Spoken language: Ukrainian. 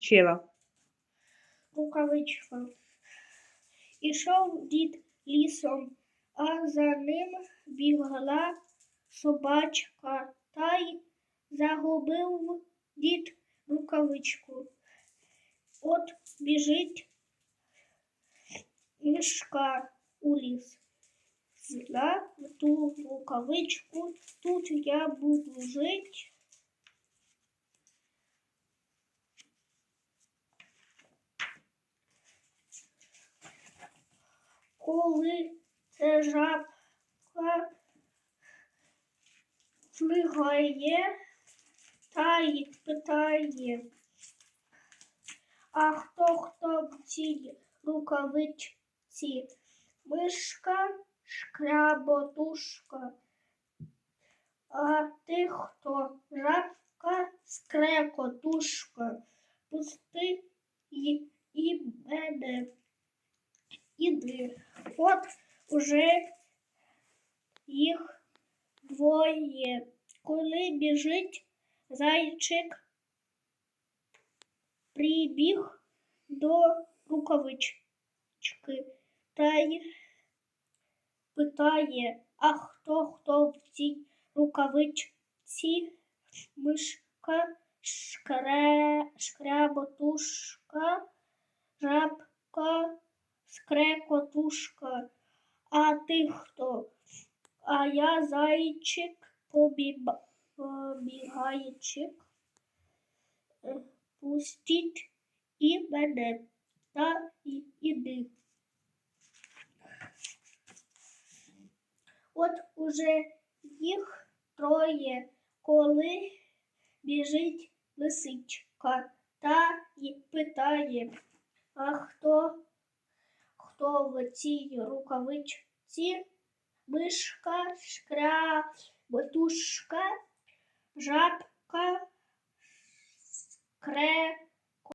Чила. рукавичка. Ішов дід лісом, а за ним бігла собачка, та й загубив дід рукавичку. От біжить мішка у ліс. Взяла ту рукавичку, тут я буду жить. Коли ця жабка флигає та й питає, а хто хто в цій рукавичці? Мишка, шкряботушка. А ти хто? Жабка, скрекотушка. Пусти і, і мене. Іди. От уже їх двоє. Коли біжить зайчик, прибіг до рукавички та й питає, а хто хто в цій рукавичці? Мишка, шкре, шкряботушка, жабка, скрекотушка. А ти хто? А я зайчик побіба- побігайчик. Е, Пустіть і мене та іди. От уже їх троє, коли біжить лисичка та й питає, а хто хто в цій рукавичці мишка, шкря, ботушка, жабка, скре,